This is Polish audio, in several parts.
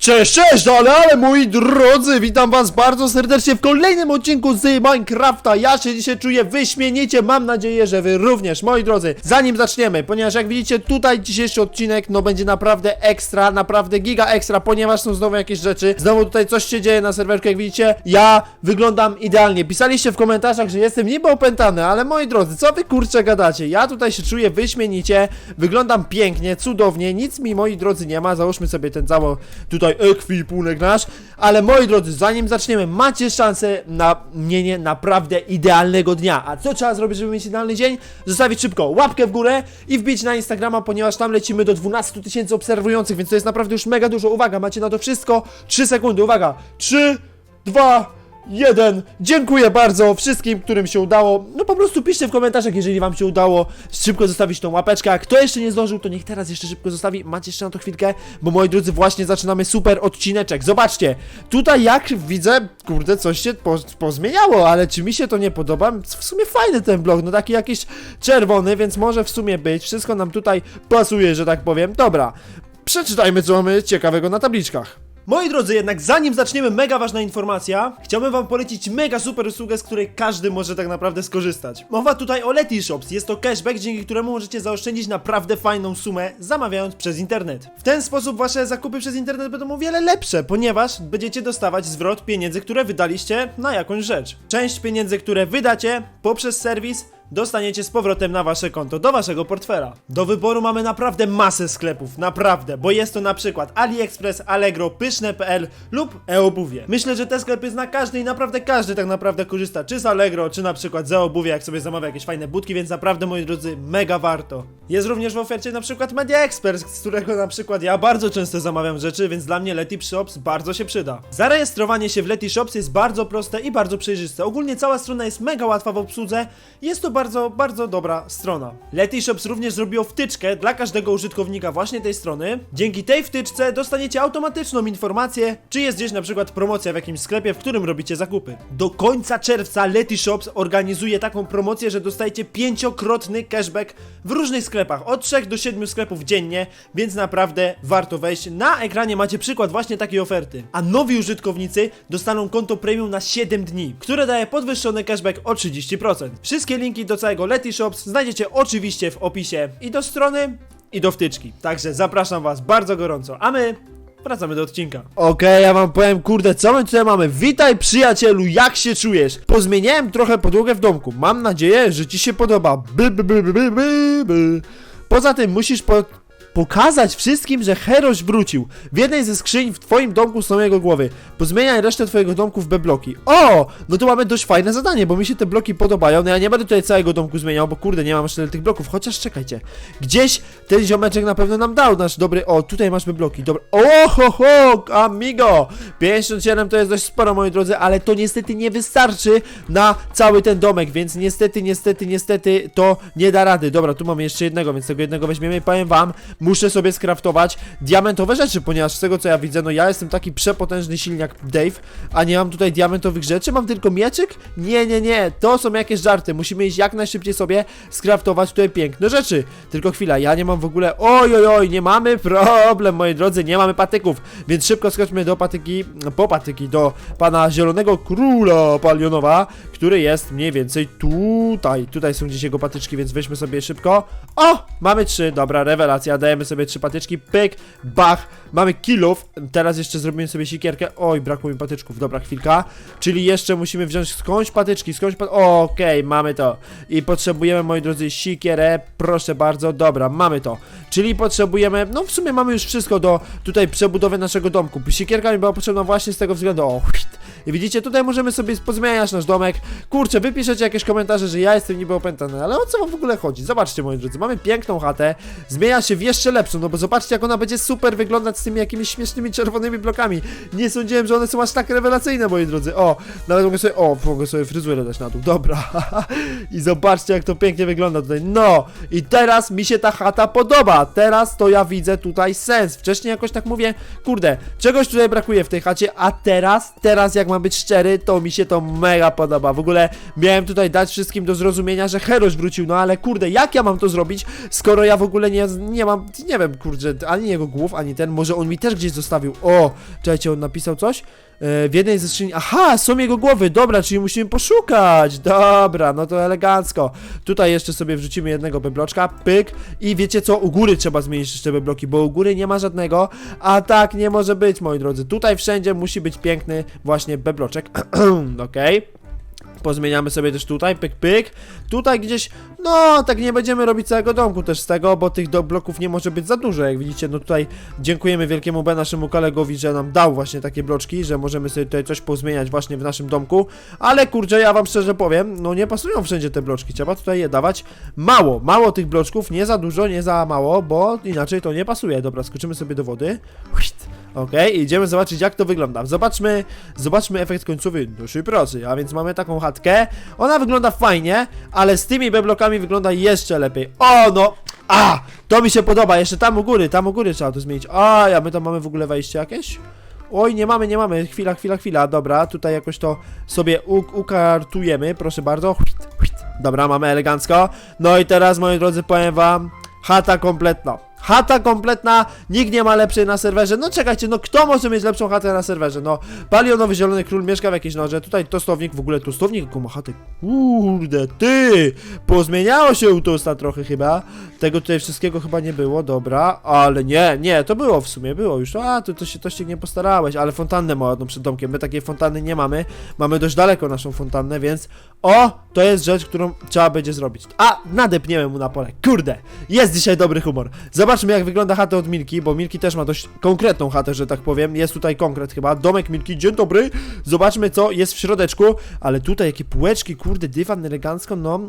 Cześć, cześć, ale, ale moi drodzy, witam was bardzo serdecznie w kolejnym odcinku z Minecrafta. Ja się dzisiaj czuję wyśmienicie, mam nadzieję, że wy również, moi drodzy. Zanim zaczniemy, ponieważ jak widzicie tutaj dzisiejszy odcinek, no będzie naprawdę ekstra, naprawdę giga ekstra, ponieważ są znowu jakieś rzeczy. Znowu tutaj coś się dzieje na serwerku, jak widzicie. Ja wyglądam idealnie. Pisaliście w komentarzach, że jestem niby opętany, ale moi drodzy, co wy kurczę gadacie? Ja tutaj się czuję wyśmienicie, wyglądam pięknie, cudownie, nic mi moi drodzy nie ma. Załóżmy sobie ten cały tutaj ekwipunek nasz, ale moi drodzy, zanim zaczniemy, macie szansę na mienie naprawdę idealnego dnia. A co trzeba zrobić, żeby mieć idealny dzień? Zostawić szybko łapkę w górę i wbić na Instagrama, ponieważ tam lecimy do 12 tysięcy obserwujących, więc to jest naprawdę już mega dużo. Uwaga, macie na to wszystko 3 sekundy, uwaga, 3, 2, Jeden. Dziękuję bardzo wszystkim, którym się udało. No po prostu piszcie w komentarzach, jeżeli wam się udało szybko zostawić tą łapeczkę. A kto jeszcze nie zdążył, to niech teraz jeszcze szybko zostawi. Macie jeszcze na to chwilkę, bo moi drodzy, właśnie zaczynamy super odcineczek. Zobaczcie, tutaj jak widzę, kurde, coś się po, pozmieniało, ale czy mi się to nie podoba? W sumie fajny ten blok, no taki jakiś czerwony, więc może w sumie być. Wszystko nam tutaj pasuje, że tak powiem. Dobra, przeczytajmy, co mamy ciekawego na tabliczkach. Moi drodzy, jednak zanim zaczniemy, mega ważna informacja. Chciałbym wam polecić mega super usługę, z której każdy może tak naprawdę skorzystać. Mowa tutaj o Leti Shops. Jest to cashback, dzięki któremu możecie zaoszczędzić naprawdę fajną sumę, zamawiając przez internet. W ten sposób wasze zakupy przez internet będą o wiele lepsze, ponieważ będziecie dostawać zwrot pieniędzy, które wydaliście na jakąś rzecz. Część pieniędzy, które wydacie poprzez serwis dostaniecie z powrotem na wasze konto, do waszego portfela. Do wyboru mamy naprawdę masę sklepów, naprawdę, bo jest to na przykład AliExpress, Allegro, Pyszne.pl lub e-obuwie. Myślę, że te sklepy zna każdy i naprawdę każdy tak naprawdę korzysta, czy z Allegro, czy na przykład z e-obuwie, jak sobie zamawia jakieś fajne budki, więc naprawdę, moi drodzy, mega warto. Jest również w ofercie na przykład Media Expert, z którego na przykład ja bardzo często zamawiam rzeczy, więc dla mnie Letip Shops bardzo się przyda. Zarejestrowanie się w Leti Shops jest bardzo proste i bardzo przejrzyste. Ogólnie cała strona jest mega łatwa w obsłudze, jest to bardzo, bardzo dobra strona. Leti Shops również zrobiło wtyczkę dla każdego użytkownika właśnie tej strony. Dzięki tej wtyczce dostaniecie automatyczną informację, czy jest gdzieś na przykład promocja w jakimś sklepie, w którym robicie zakupy. Do końca czerwca Leti Shops organizuje taką promocję, że dostajecie pięciokrotny cashback w różnych sklepach, od 3 do 7 sklepów dziennie, więc naprawdę warto wejść. Na ekranie macie przykład właśnie takiej oferty. A nowi użytkownicy dostaną konto premium na 7 dni, które daje podwyższony cashback o 30%. Wszystkie linki do całego Leti Shops znajdziecie oczywiście w opisie i do strony, i do wtyczki. Także zapraszam was bardzo gorąco, a my Wracamy do odcinka. Okej, ja wam powiem, kurde, co my tutaj mamy? Witaj przyjacielu, jak się czujesz? Pozmieniałem trochę podłogę w domku. Mam nadzieję, że ci się podoba. By, by, by, by, by, by. Poza tym musisz po pokazać wszystkim, że Heroś wrócił. W jednej ze skrzyń w twoim domku są jego głowy. Pozmieniaj resztę twojego domku w B-bloki. O! No to mamy dość fajne zadanie, bo mi się te bloki podobają. No ja nie będę tutaj całego domku zmieniał, bo kurde, nie mam jeszcze tych bloków. Chociaż czekajcie. Gdzieś ten ziomeczek na pewno nam dał nasz dobry... O, tutaj masz B-bloki. Dobra. O, ho, amigo! 57 to jest dość sporo, moi drodzy, ale to niestety nie wystarczy na cały ten domek, więc niestety, niestety, niestety to nie da rady. Dobra, tu mamy jeszcze jednego, więc tego jednego weźmiemy i powiem wam, muszę sobie skraftować diamentowe rzeczy, ponieważ z tego co ja widzę, no ja jestem taki przepotężny silniak Dave, a nie mam tutaj diamentowych rzeczy, mam tylko mieczyk? Nie, nie, nie, to są jakieś żarty, musimy iść jak najszybciej sobie skraftować tutaj piękne rzeczy. Tylko chwila, ja nie mam w ogóle, oj, oj, oj, nie mamy problem, moi drodzy, nie mamy patyków, więc szybko skoczmy do patyki, po patyki, do pana zielonego króla palionowa, który jest mniej więcej tutaj, tutaj są gdzieś jego patyczki, więc weźmy sobie szybko, o, mamy trzy, dobra, rewelacja, dajemy sobie trzy patyczki, pyk, bach, mamy kilów, teraz jeszcze zrobimy sobie sikierkę, oj, brakło mi patyczków, dobra, chwilka, czyli jeszcze musimy wziąć skądś patyczki, skądś pat... okej, mamy to. I potrzebujemy, moi drodzy, sikierę, proszę bardzo, dobra, mamy to, czyli potrzebujemy, no w sumie mamy już wszystko do tutaj przebudowy naszego domku, sikierka mi była potrzebna właśnie z tego względu, o, widzicie, tutaj możemy sobie pozmieniać nasz domek, kurczę, wy piszecie jakieś komentarze, że ja jestem niby opętany, ale o co wam w ogóle chodzi, zobaczcie, moi drodzy, mamy piękną chatę, zmienia się w jeszcze lepszą, no bo zobaczcie, jak ona będzie super wyglądać z tymi jakimiś śmiesznymi czerwonymi blokami, nie sądziłem, że one są aż tak rewelacyjne, moi drodzy, o, nawet mogę sobie, o, mogę sobie fryzurę dać na dół, dobra, i zobaczcie, jak to pięknie wygląda tutaj, no, i teraz mi się ta chata podoba, teraz to ja widzę tutaj sens, wcześniej jakoś tak mówię, kurde, czegoś tutaj brakuje w tej chacie, a teraz, teraz jak mam być szczery, to mi się to mega podoba, w ogóle miałem tutaj dać wszystkim do zrozumienia, że Heroś wrócił, no ale kurde, jak ja mam to zrobić, skoro ja w ogóle nie, nie mam nie wiem, kurczę, ani jego głów, ani ten, może on mi też gdzieś zostawił. O, czekajcie, on napisał coś? E, w jednej ze skrzyni, aha, są jego głowy, dobra, czyli musimy poszukać, dobra, no to elegancko. Tutaj jeszcze sobie wrzucimy jednego bebloczka, pyk, i wiecie co, u góry trzeba zmienić jeszcze bebloki, bo u góry nie ma żadnego, a tak nie może być, moi drodzy. Tutaj wszędzie musi być piękny właśnie bebloczek, okej. Pozmieniamy sobie też tutaj, pyk, pyk. Tutaj gdzieś, no, tak nie będziemy robić całego domku też z tego, bo tych do bloków nie może być za dużo, jak widzicie. No tutaj dziękujemy wielkiemu B, naszemu kolegowi, że nam dał właśnie takie bloczki, że możemy sobie tutaj coś pozmieniać właśnie w naszym domku. Ale kurczę, ja wam szczerze powiem, no nie pasują wszędzie te bloczki, trzeba tutaj je dawać mało, mało tych bloczków, nie za dużo, nie za mało, bo inaczej to nie pasuje. Dobra, skoczymy sobie do wody. Huit. Okej, idziemy zobaczyć jak to wygląda. Zobaczmy, zobaczmy efekt końcowy naszej pracy. A więc mamy taką chatkę. Ona wygląda fajnie, ale z tymi beblokami wygląda jeszcze lepiej. O no! A! To mi się podoba. Jeszcze tam u góry, tam u góry trzeba to zmienić. A, a my tam mamy w ogóle wejście jakieś? Oj, nie mamy, nie mamy. Chwila, chwila, chwila. Dobra, tutaj jakoś to sobie ukartujemy. Proszę bardzo. Dobra, mamy elegancko. No i teraz, moi drodzy, powiem wam, chata kompletna. Chata kompletna, nikt nie ma lepszej na serwerze. No czekajcie, no kto może mieć lepszą chatę na serwerze? No, palionowy zielony król mieszka w jakiejś norze. Tutaj tostownik, w ogóle tostownik, jaką ma chatę. Kurde, ty! Pozmieniało się u tosta trochę chyba. Tego tutaj wszystkiego chyba nie było, dobra. Ale nie, nie, to było w sumie, było już. A, to, to się, to się nie postarałeś, ale fontannę ma ładną przed domkiem. My takiej fontanny nie mamy. Mamy dość daleko naszą fontannę, więc o, to jest rzecz, którą trzeba będzie zrobić. A, nadepniemy mu na pole. Kurde, jest dzisiaj dobry humor. Zobaczmy, jak wygląda chata od Milki, bo Milki też ma dość konkretną chatę, że tak powiem. Jest tutaj konkret chyba. Domek Milki, dzień dobry. Zobaczmy, co jest w środeczku. Ale tutaj jakie półeczki, kurde, dywan elegancko, no.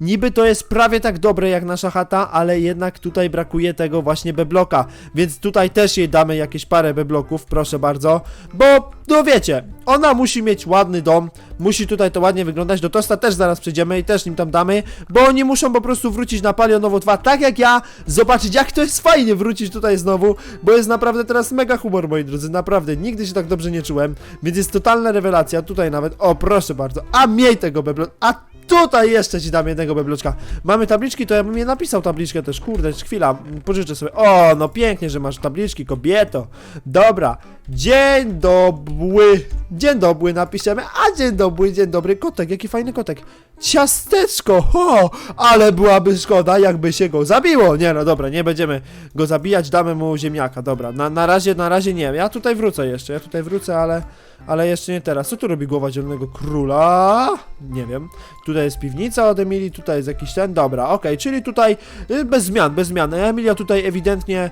Niby to jest prawie tak dobre jak nasza chata, ale jednak tutaj brakuje tego właśnie bebloka. Więc tutaj też jej damy jakieś parę bebloków, proszę bardzo. Bo, no wiecie, ona musi mieć ładny dom, musi tutaj to ładnie wyglądać. Do Tosta też zaraz przejdziemy i też nim tam damy, bo oni muszą po prostu wrócić na Palionowo 2, tak jak ja, zobaczyć jak to jest fajnie wrócić tutaj znowu, bo jest naprawdę teraz mega humor, moi drodzy, naprawdę, nigdy się tak dobrze nie czułem, więc jest totalna rewelacja, tutaj nawet, o proszę bardzo, a miej tego beblo, a Tutaj jeszcze ci dam jednego bebloczka. Mamy tabliczki, to ja bym je napisał tabliczkę też. Kurde, chwila, pożyczę sobie. O, no pięknie, że masz tabliczki, kobieto. Dobra. Dzień dobry. Dzień dobry napiszemy. A dzień dobry, dzień dobry. Kotek, jaki fajny kotek. Ciasteczko, ho, ale byłaby szkoda, jakby się go zabiło. Nie no, dobra, nie będziemy go zabijać, damy mu ziemniaka. Dobra, na, na razie, na razie nie. Ja tutaj wrócę jeszcze, ja tutaj wrócę, ale, ale jeszcze nie teraz. Co tu robi głowa zielonego króla? Nie wiem. Tutaj jest piwnica od Emilii, tutaj jest jakiś ten, dobra, okej, czyli tutaj y, bez zmian, bez zmian. Emilia tutaj ewidentnie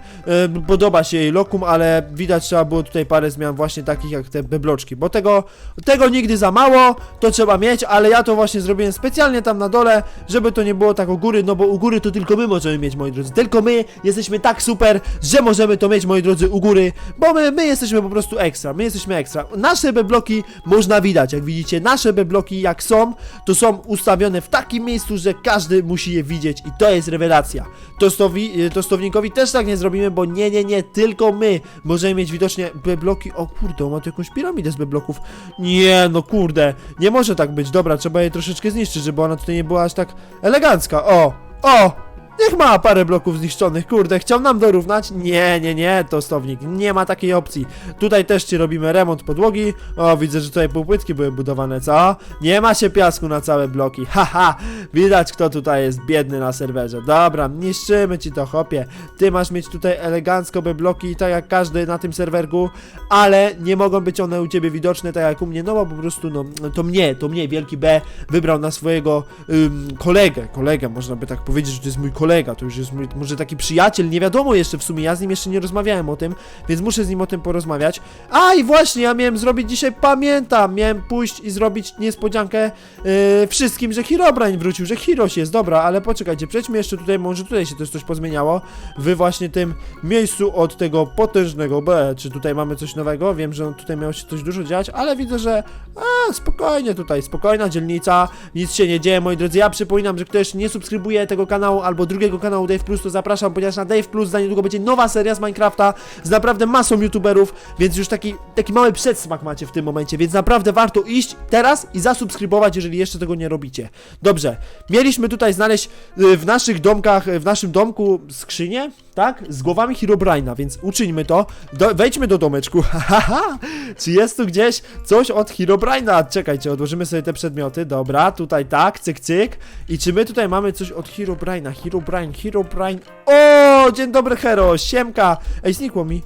y, podoba się jej lokum, ale widać trzeba było tutaj parę zmian właśnie takich jak te bebloczki, bo tego, tego nigdy za mało, to trzeba mieć, ale ja to właśnie zrobiłem specjalnie tam na dole, żeby to nie było tak u góry, no bo u góry to tylko my możemy mieć, moi drodzy, tylko my jesteśmy tak super, że możemy to mieć, moi drodzy, u góry, bo my, my jesteśmy po prostu ekstra, my jesteśmy ekstra. Nasze bebloki można widać, jak widzicie, nasze bebloki jak są, to są ustawione w takim miejscu, że każdy musi je widzieć i to jest rewelacja. Tostowi, y, tostownikowi też tak nie zrobimy, bo nie, nie, nie, tylko my możemy mieć widocznie bebloki. O kurde, ma tu jakąś piramidę z bebloków. Nie, no kurde, nie może tak być. Dobra, trzeba je troszeczkę zniszczyć, żeby ona tutaj nie była aż tak elegancka. O, o, Niech ma parę bloków zniszczonych, kurde, chciał nam dorównać? Nie, nie, nie, tostownik, nie ma takiej opcji. Tutaj też ci robimy remont podłogi. O, widzę, że tutaj półpłytki były budowane, co? Nie ma się piasku na całe bloki, haha, widać kto tutaj jest biedny na serwerze. Dobra, niszczymy ci to, chopie. Ty masz mieć tutaj elegancko by bloki, tak jak każdy na tym serwerku, ale nie mogą być one u ciebie widoczne, tak jak u mnie, no bo po prostu, no, to mnie, to mnie, wielki B wybrał na swojego ym, kolegę, kolegę, można by tak powiedzieć, że to jest mój kolega, to już jest mój, może taki przyjaciel, nie wiadomo jeszcze w sumie, ja z nim jeszcze nie rozmawiałem o tym, więc muszę z nim o tym porozmawiać. A i właśnie, ja miałem zrobić dzisiaj, pamiętam, miałem pójść i zrobić niespodziankę yy, wszystkim, że Herobrine wrócił, że Hiroś jest, dobra, ale poczekajcie, przejdźmy jeszcze tutaj, może tutaj się też coś pozmieniało, w właśnie tym miejscu od tego potężnego B, czy tutaj mamy coś nowego, wiem, że tutaj miało się coś dużo dziać, ale widzę, że a, spokojnie tutaj, spokojna dzielnica, nic się nie dzieje, moi drodzy, ja przypominam, że ktoś nie subskrybuje tego kanału albo drugiego kanału Dave Plus, to zapraszam, ponieważ na Dave Plus za niedługo będzie nowa seria z Minecrafta z naprawdę masą youtuberów, więc już taki, taki mały przedsmak macie w tym momencie, więc naprawdę warto iść teraz i zasubskrybować, jeżeli jeszcze tego nie robicie. Dobrze, mieliśmy tutaj znaleźć y, w naszych domkach, y, w naszym domku skrzynię, tak? Z głowami Herobrine'a, więc uczyńmy to. Do, wejdźmy do domeczku. Haha! Czy jest tu gdzieś coś od Herobrine'a? Czekajcie, odłożymy sobie te przedmioty. Dobra, tutaj tak, cyk, cyk. I czy my tutaj mamy coś od Herobrine'a? Herobrine, Herobrine. O, dzień dobry, Hero, siemka. Ej, znikło mi.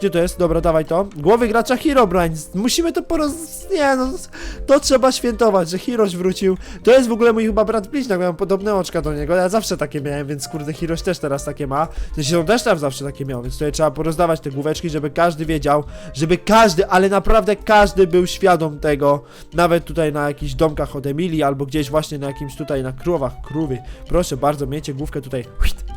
Gdzie to jest? Dobra, dawaj to. Głowy gracza Herobrine. Musimy to poroz... Nie no, to trzeba świętować, że Hiroś wrócił. To jest w ogóle mój chyba brat bliźniak, miałem podobne oczka do niego. Ja zawsze takie miałem, więc kurde, Hiroś też teraz takie ma. Zresztą też tam zawsze takie miał, więc tutaj trzeba porozdawać te główeczki, żeby każdy wiedział, żeby każdy, ale naprawdę każdy był świadom tego. Nawet tutaj na jakichś domkach od Emilii, albo gdzieś właśnie na jakimś tutaj na krowach, krówy. Proszę bardzo, miejcie główkę tutaj.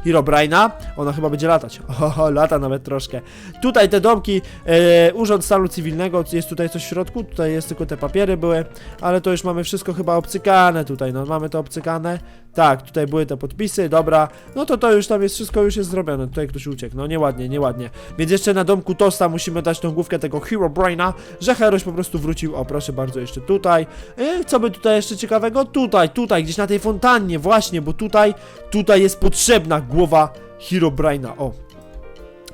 Herobrine'a. Ona chyba będzie latać. Oho, lata nawet troszkę. Tutaj te domki, e, Urząd Stanu Cywilnego, jest tutaj coś w środku, tutaj jest tylko te papiery były, ale to już mamy wszystko chyba obcykane tutaj, no mamy to obcykane. Tak, tutaj były te podpisy, dobra, no to to już tam jest, wszystko już jest zrobione, tutaj ktoś uciekł, no nieładnie, nieładnie. Więc jeszcze na domku Tosta musimy dać tą główkę tego Hero Braina, że Heroś po prostu wrócił, o proszę bardzo, jeszcze tutaj. E, co by tutaj jeszcze ciekawego? Tutaj, tutaj, gdzieś na tej fontannie, właśnie, bo tutaj, tutaj jest potrzebna głowa Hero Braina, o,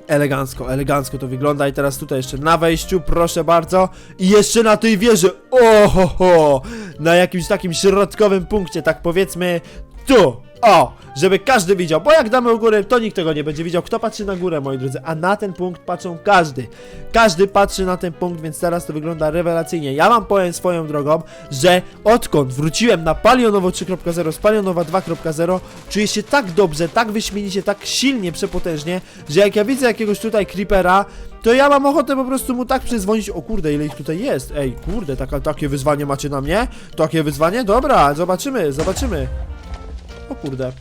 Elegancko, elegancko to wygląda. I teraz tutaj jeszcze na wejściu, proszę bardzo. I jeszcze na tej wieży, oho, ho, na jakimś takim środkowym punkcie, tak powiedzmy tu, o, żeby każdy widział, bo jak damy u góry, to nikt tego nie będzie widział, kto patrzy na górę, moi drodzy, a na ten punkt patrzą każdy, każdy patrzy na ten punkt, więc teraz to wygląda rewelacyjnie, ja wam powiem swoją drogą, że odkąd wróciłem na Palionowo 3.0 z Palionowa 2.0, czuję się tak dobrze, tak wyśmienicie, tak silnie, przepotężnie, że jak ja widzę jakiegoś tutaj creepera, to ja mam ochotę po prostu mu tak przyzwonić, o kurde, ile ich tutaj jest, ej, kurde, taka, takie wyzwanie macie na mnie? Takie wyzwanie? Dobra, zobaczymy, zobaczymy. O kurde.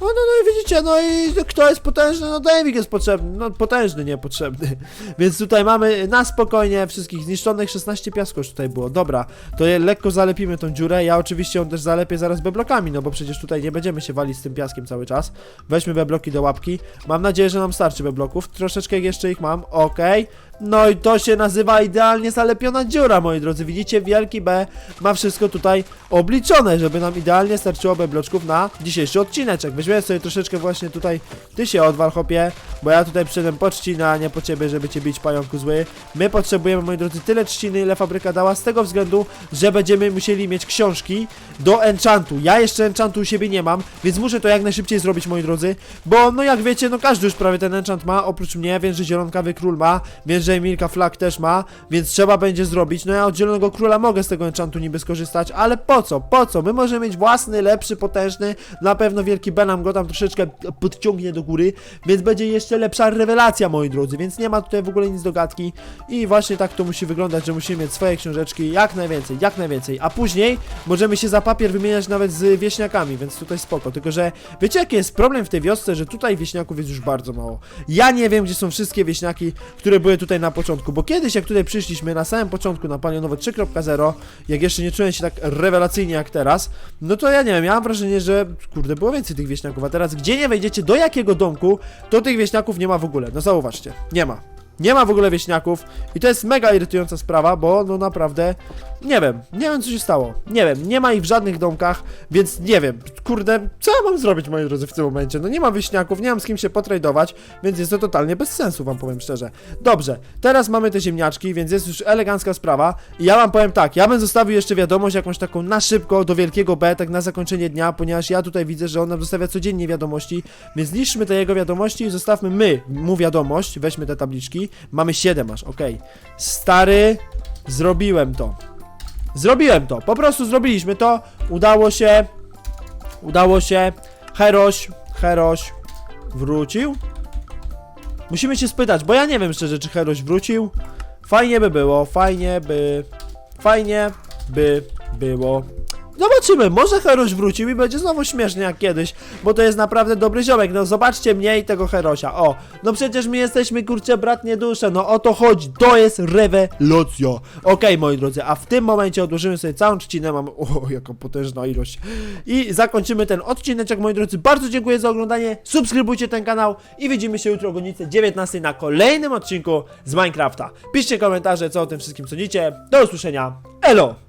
No, no, no i widzicie, no i kto jest potężny? No Davik jest potrzebny, no potężny, niepotrzebny. Więc tutaj mamy na spokojnie wszystkich zniszczonych, 16 piasków tutaj było. Dobra, to je lekko zalepimy tą dziurę. Ja oczywiście ją też zalepię zaraz beblokami, no bo przecież tutaj nie będziemy się walić z tym piaskiem cały czas. Weźmy bebloki do łapki. Mam nadzieję, że nam starczy bebloków. Troszeczkę jeszcze ich mam, okej. No i to się nazywa idealnie zalepiona dziura, moi drodzy. Widzicie, wielki B ma wszystko tutaj obliczone, żeby nam idealnie starczyło B bloczków na dzisiejszy odcineczek. Weźmiemy sobie troszeczkę właśnie tutaj, ty się odwal, hopie, bo ja tutaj przyszedłem po trzcinę, a nie po ciebie, żeby cię bić, pająku zły. My potrzebujemy, moi drodzy, tyle trzciny, ile fabryka dała, z tego względu, że będziemy musieli mieć książki do enchantu. Ja jeszcze enchantu u siebie nie mam, więc muszę to jak najszybciej zrobić, moi drodzy, bo no jak wiecie, no każdy już prawie ten enchant ma, oprócz mnie, wiem, że zielonkawy król ma, wiem, że Emilka Flag też ma, więc trzeba będzie zrobić. No ja od Zielonego Króla mogę z tego enchantu niby skorzystać, ale po co? Po co? My możemy mieć własny, lepszy, potężny, na pewno Wielki B nam go tam troszeczkę podciągnie do góry, więc będzie jeszcze lepsza rewelacja, moi drodzy, więc nie ma tutaj w ogóle nic do gadki i właśnie tak to musi wyglądać, że musimy mieć swoje książeczki jak najwięcej, jak najwięcej, a później możemy się za papier wymieniać nawet z wieśniakami, więc tutaj spoko, tylko że wiecie jaki jest problem w tej wiosce, że tutaj wieśniaków jest już bardzo mało. Ja nie wiem, gdzie są wszystkie wieśniaki, które były tutaj na początku, bo kiedyś jak tutaj przyszliśmy na samym początku na Palionowo 3.0, jak jeszcze nie czułem się tak rewelacyjnie jak teraz, no to ja nie wiem, ja mam wrażenie, że kurde, było więcej tych wieśniaków, a teraz gdzie nie wejdziecie, do jakiego domku, to tych wieśniaków nie ma w ogóle, no zauważcie, nie ma. Nie ma w ogóle wieśniaków i to jest mega irytująca sprawa, bo no naprawdę nie wiem, nie wiem co się stało. Nie wiem, nie ma ich w żadnych domkach, więc nie wiem, kurde, co ja mam zrobić moi drodzy w tym momencie? No nie ma wieśniaków, nie mam z kim się potradować, więc jest to totalnie bez sensu, wam powiem szczerze. Dobrze, teraz mamy te ziemniaczki, więc jest już elegancka sprawa i ja wam powiem tak, ja bym zostawił jeszcze wiadomość jakąś taką na szybko do wielkiego B, tak na zakończenie dnia, ponieważ ja tutaj widzę, że on nam zostawia codziennie wiadomości, więc zniszczmy te jego wiadomości i zostawmy my mu wiadomość, weźmy te tabliczki, mamy 7 aż, okej. Stary, zrobiłem to. Zrobiłem to, po prostu zrobiliśmy to, udało się, udało się, Heroś, Heroś wrócił? Musimy się spytać, bo ja nie wiem szczerze, czy Heroś wrócił. Fajnie by było, fajnie by, fajnie by było. Zobaczymy, może Heroś wrócił i będzie znowu śmiesznie jak kiedyś, bo to jest naprawdę dobry ziomek, no zobaczcie mnie i tego Herosia, o, no przecież my jesteśmy kurczę bratnie dusze, no o to chodzi, to jest rewelacja. Okej, moi drodzy, a w tym momencie odłożymy sobie całą trzcinę, mam, o, jaka potężna ilość. I zakończymy ten odcineczek, moi drodzy, bardzo dziękuję za oglądanie, subskrybujcie ten kanał i widzimy się jutro o godzinie 19 na kolejnym odcinku z Minecrafta. Piszcie komentarze, co o tym wszystkim sądzicie, do usłyszenia, elo!